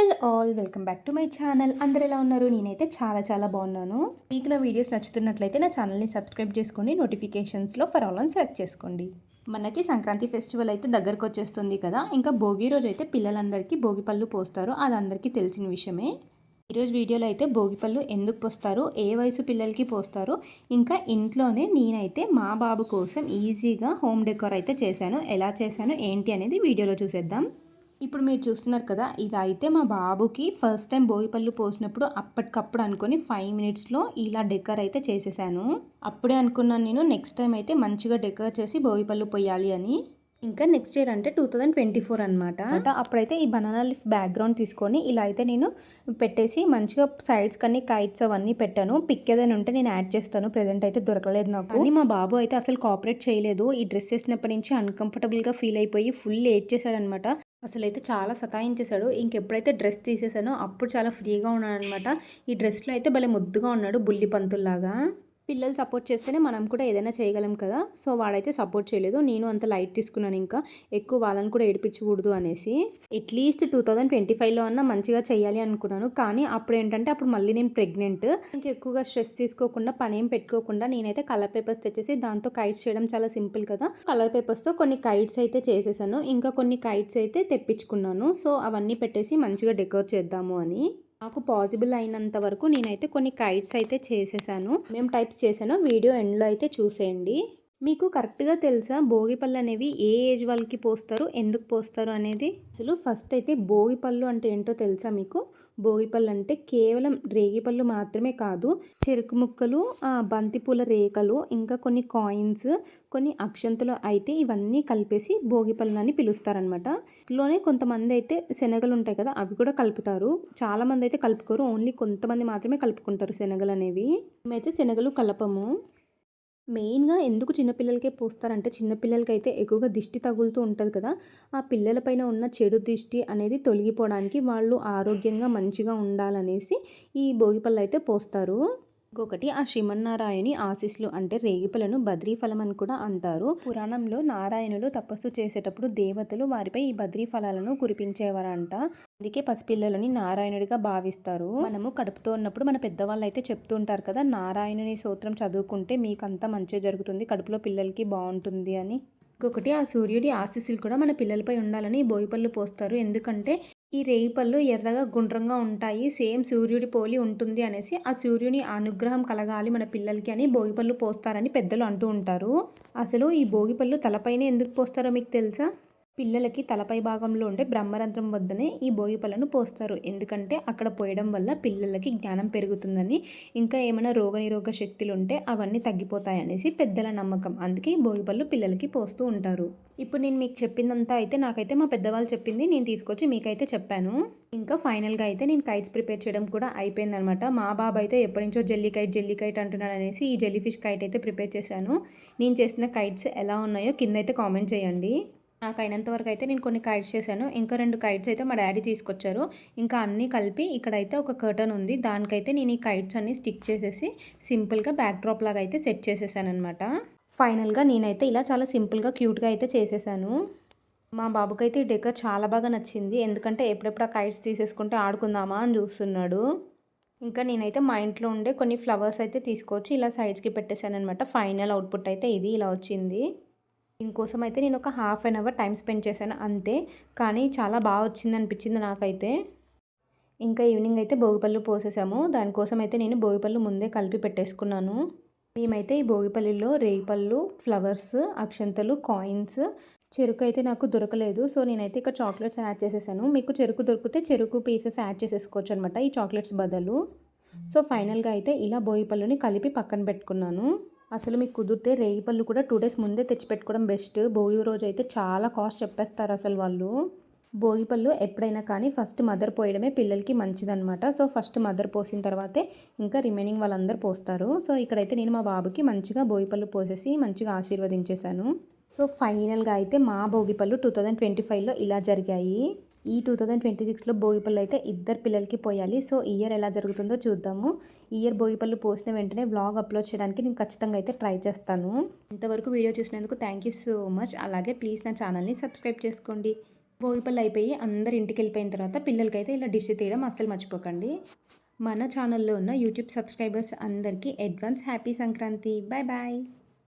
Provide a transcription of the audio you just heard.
Hello all welcome back to my channel అందరు ఎలా ఉన్నారు? నేనైతే చాలా చాలా బాగున్నాను. మీకు నా వీడియోస్ నచ్చుతున్నట్లయితే నా ఛానల్ని సబ్స్క్రైబ్ చేసుకోండి నోటిఫికేషన్స్లో ఫర్ ఆల్ అని సెలెక్ట్ చేసుకోండి. మనకి సంక్రాంతి ఫెస్టివల్ అయితే దగ్గరకు వచ్చేస్తుంది కదా. ఇంకా భోగి రోజు అయితే పిల్లలందరికీ భోగి పళ్ళు పోస్తారు. అది అందరికీ తెలిసిన విషయమే. ఈరోజు వీడియోలో అయితే భోగిపళ్ళు ఎందుకు పోస్తారు? ఏ వయసు పిల్లలకి పోస్తారు? ఇంకా ఇంట్లోనే నేనైతే మా బాబు కోసం ఈజీగా హోమ్ డెకోర్ అయితే చేశాను. ఎలా చేశాను? ఏంటి అనేది వీడియోలో చూసేద్దాం. ఇప్పుడు మీరు చూస్తున్నారు కదా ఇది అయితే మా బాబుకి ఫస్ట్ టైం భోగిపళ్ళు పోసినప్పుడు అప్పటికప్పుడు అనుకొని ఫైవ్ మినిట్స్లో ఇలా డెకర్ అయితే చేసేసాను. అప్పుడే అనుకున్నాను నేను నెక్స్ట్ టైం అయితే మంచిగా డెకర్ చేసి భోగిపళ్ళు పోయాలి అని. ఇంకా నెక్స్ట్ ఇయర్ అంటే టూ థౌజండ్ ట్వంటీ ఫోర్ అనమాట అప్పుడైతే ఈ బనానా లీఫ్ బ్యాక్గ్రౌండ్ తీసుకొని ఇలా అయితే నేను పెట్టేసి మంచిగా సైడ్స్ కన్నీ కైట్స్ అవన్నీ పెట్టాను. పిక్ ఏదైనా ఉంటే నేను యాడ్ చేస్తాను. ప్రెజెంట్ అయితే దొరకలేదు నాకు. కానీ మా బాబు అయితే అసలు కోఆపరేట్ చేయలేదు. ఈ డ్రెస్ వేసినప్పటి నుంచి అన్కంఫర్టబుల్గా ఫీల్ అయిపోయి ఫుల్ ఏడ్ చేశాడనమాట అసలు అయితే చాలా సతాయించేశాడు. ఇంకెప్పుడైతే డ్రెస్ తీసేసానో అప్పుడు చాలా ఫ్రీగా ఉన్నాడు అనమాట ఈ డ్రెస్లో అయితే భలే ముద్దుగా ఉన్నాడు బుల్లి పంతుల్లాగా. పిల్లలు సపోర్ట్ చేస్తేనే మనం కూడా ఏదైనా చేయగలం కదా. సో వాడైతే సపోర్ట్ చేయలేదు. నేను అంత లైట్ తీసుకున్నాను ఇంకా. ఎక్కువ వాళ్ళని కూడా ఏడిపించకూడదు అనేసి. అట్లీస్ట్ టూ థౌజండ్ ట్వంటీ ఫైవ్లో అన్నా మంచిగా చేయాలి అనుకున్నాను. కానీ అప్పుడు ఏంటంటే అప్పుడు మళ్ళీ నేను ప్రెగ్నెంట్. ఇంకా ఎక్కువగా స్ట్రెస్ తీసుకోకుండా పని ఏం పెట్టుకోకుండా నేనైతే కలర్ పేపర్స్ తెచ్చేసి దాంతో కైట్స్ చేయడం చాలా సింపుల్ కదా. కలర్ పేపర్స్తో కొన్ని కైట్స్ అయితే చేసేసాను. ఇంకా కొన్ని కైట్స్ అయితే తెప్పించుకున్నాను. సో అవన్నీ పెట్టేసి మంచిగా డెకోర్ చేద్దాము అని. నాకు పాసిబుల్ అయినంత వరకు నేనైతే కొన్ని కైట్స్ అయితే చేసేసాను. మేము టైప్స్ చేశాను. వీడియో ఎండ్లో అయితే చూసేయండి. మీకు కరెక్ట్గా తెలుసా భోగి పళ్ళు అనేవి ఏ ఏజ్ వాళ్ళకి పోస్తారు? ఎందుకు పోస్తారు అనేది? అసలు ఫస్ట్ అయితే భోగి పళ్ళు అంటే ఏంటో తెలుసా మీకు? భోగిపళ్ళు అంటే కేవలం రేగిపళ్ళు మాత్రమే కాదు చెరుకు ముక్కలు బంతిపూల రేఖలు ఇంకా కొన్ని కాయిన్స్ కొన్ని అక్షంతలు అయితే ఇవన్నీ కలిపేసి భోగిపళ్ళు అని పిలుస్తారనమాట ఇట్లోనే కొంతమంది అయితే శనగలు ఉంటాయి కదా అవి కూడా కలుపుతారు. చాలామంది అయితే కలుపుకోరు ఓన్లీ కొంతమంది మాత్రమే కలుపుకుంటారు శనగలు అనేవి. మేమైతే శనగలు కలపము. మెయిన్గా ఎందుకు చిన్నపిల్లలకే పోస్తారంటే చిన్నపిల్లలకి అయితే ఎక్కువగా దిష్టి తగులుతూ ఉంటుంది కదా ఆ పిల్లలపైన ఉన్న చెడు దిష్టి అనేది తొలగిపోవడానికి వాళ్ళు ఆరోగ్యంగా మంచిగా ఉండాలనేసి ఈ భోగిపళ్ళు అయితే పోస్తారు. ఇంకొకటి ఆ శ్రీమన్నారాయణి ఆశీస్సులు అంటే రేగిపలను బద్రీఫలం అని కూడా అంటారు. పురాణంలో నారాయణులు తపస్సు చేసేటప్పుడు దేవతలు వారిపై ఈ బద్రీ ఫలాలను కురిపించేవారంట. అందుకే పసిపిల్లలని నారాయణుడిగా భావిస్తారు. మనము కడుపుతో ఉన్నప్పుడు మన పెద్దవాళ్ళు అయితే చెప్తూ ఉంటారు కదా నారాయణుని సూత్రం చదువుకుంటే మీకు మంచి మంచిగా జరుగుతుంది కడుపులో పిల్లలకి బాగుంటుంది అని. ఇంకొకటి ఆ సూర్యుడి ఆశీస్సులు కూడా మన పిల్లలపై ఉండాలని బోయిపళ్ళు పోస్తారు. ఎందుకంటే ఈ రేయి పళ్ళు ఎర్రగా గుండ్రంగా ఉంటాయి. సేమ్ సూర్యుడి పోలి ఉంటుంది అనేసి ఆ సూర్యుని అనుగ్రహం కలగాలి మన పిల్లలకి అని భోగిపళ్ళు పోస్తారని పెద్దలు అంటూ ఉంటారు. అసలు ఈ భోగిపళ్ళు తలపైన ఎందుకు పోస్తారో మీకు తెలుసా? పిల్లలకి తలపై భాగంలో ఉండే బ్రహ్మరంధ్రం వద్దనే ఈ భోగిపళ్ళను పోస్తారు. ఎందుకంటే అక్కడ పోయడం వల్ల పిల్లలకి జ్ఞానం పెరుగుతుందని ఇంకా ఏమైనా రోగనిరోగ శక్తులు ఉంటే అవన్నీ తగ్గిపోతాయి అనేసి పెద్దల నమ్మకం. అందుకే ఈ భోగిపళ్ళు పిల్లలకి పోస్తూ ఉంటారు. ఇప్పుడు నేను మీకు చెప్పిందంతా అయితే నాకైతే మా పెద్దవాళ్ళు చెప్పింది నేను తీసుకొచ్చి మీకైతే చెప్పాను. ఇంకా ఫైనల్గా అయితే నేను కైట్స్ ప్రిపేర్ చేయడం కూడా అయిపోయిందనమాట. మా బాబు అయితే ఎప్పటి నుంచో జెల్లీ కైట్ జెల్లీ కైట్ అంటున్నాడు అనేసి ఈ జెల్లీ ఫిష్ కైట్ అయితే ప్రిపేర్ చేశాను. నేను చేసిన కైట్స్ ఎలా ఉన్నాయో కింద అయితే కామెంట్ చేయండి. నాకు అయినంత వరకు అయితే నేను కొన్ని కైట్స్ చేశాను. ఇంకా రెండు కైట్స్ అయితే మా డాడీ తీసుకొచ్చారు. ఇంకా అన్నీ కలిపి ఇక్కడైతే ఒక కర్టన్ ఉంది. దానికైతే నేను ఈ కైట్స్ అన్ని స్టిక్ చేసేసి సింపుల్గా బ్యాక్ డ్రాప్ లాగా అయితే సెట్ చేసేసాను అనమాట ఫైనల్గా నేనైతే ఇలా చాలా సింపుల్గా క్యూట్గా అయితే చేసేసాను. మా బాబుకైతే ఈ డెకర్ చాలా బాగా నచ్చింది. ఎందుకంటే ఎప్పుడెప్పుడు ఆ కైట్స్ తీసేసుకుంటే ఆడుకుందామా అని చూస్తున్నాడు. ఇంకా నేనైతే మా ఇంట్లో ఉండే కొన్ని ఫ్లవర్స్ అయితే తీసుకొచ్చి ఇలా సైడ్స్కి పెట్టేశాను అనమాట ఫైనల్ అవుట్పుట్ అయితే ఇది ఇలా వచ్చింది. దీనికోసం అయితే నేను ఒక half an hour time spend చేశాను అంతే. కానీ చాలా బాగా వచ్చింది అనిపించింది నాకైతే. ఇంకా ఈవినింగ్ అయితే భోగిపళ్ళు పోసేసాము. దానికోసం అయితే నేను భోగిపళ్ళు ముందే కలిపి పెట్టేసుకున్నాను. మేమైతే ఈ భోగిపల్లిలో రేగిపళ్ళు ఫ్లవర్స్ అక్షంతలు కాయిన్స్. చెరుకు అయితే నాకు దొరకలేదు. సో నేనైతే ఇక్కడ చాక్లెట్స్ యాడ్ చేసేసాను. మీకు చెరుకు దొరికితే చెరుకు పీసెస్ యాడ్ చేసేసుకోవచ్చు అనమాట ఈ చాక్లెట్స్ బదులు. సో ఫైనల్గా అయితే ఇలా భోగిపళ్ళుని కలిపి పక్కన పెట్టుకున్నాను. అసలు మీకు కుదిరితే రేగి పళ్ళు కూడా టూ డేస్ ముందే తెచ్చిపెట్టుకోవడం బెస్ట్ భోగి రోజు అయితే చాలా కాస్ట్ చెప్పేస్తారు అసలు వాళ్ళు. భోగి పళ్ళు ఎప్పుడైనా కానీ ఫస్ట్ మదర్ పోయడమే పిల్లలకి మంచిదనమాట సో ఫస్ట్ మదర్ పోసిన తర్వాతే ఇంకా రిమైనింగ్ వాళ్ళందరూ పోస్తారు. సో ఇక్కడైతే నేను మా బాబుకి మంచిగా భోగిపళ్ళు పోసేసి మంచిగా ఆశీర్వదించేశాను. సో ఫైనల్గా అయితే మా భోగిపళ్ళు టూ థౌజండ్ ట్వంటీ ఫైవ్లో ఇలా జరిగాయి. ఈ టూ థౌజండ్ ట్వంటీ సిక్స్లో భోగిపళ్ళు అయితే ఇద్దరు పిల్లలకి పోయాలి. సో ఇయర్ ఎలా జరుగుతుందో చూద్దాము. ఇయర్ భోగిపళ్ళు పోసిన వెంటనే వ్లాగ్ అప్లోడ్ చేయడానికి నేను ఖచ్చితంగా అయితే ట్రై చేస్తాను. ఇంతవరకు వీడియో చూసినందుకు థ్యాంక్ యూ సో మచ్ అలాగే ప్లీజ్ నా ఛానల్ని సబ్స్క్రైబ్ చేసుకోండి. భోగిపళ్ళు అయిపోయి అందరు ఇంటికి వెళ్ళిపోయిన తర్వాత పిల్లలకైతే ఇలా డిష్ తీయడం అస్సలు మర్చిపోకండి. మన ఛానల్లో ఉన్న యూట్యూబ్ సబ్స్క్రైబర్స్ అందరికీ advance happy Sankranti. Bye bye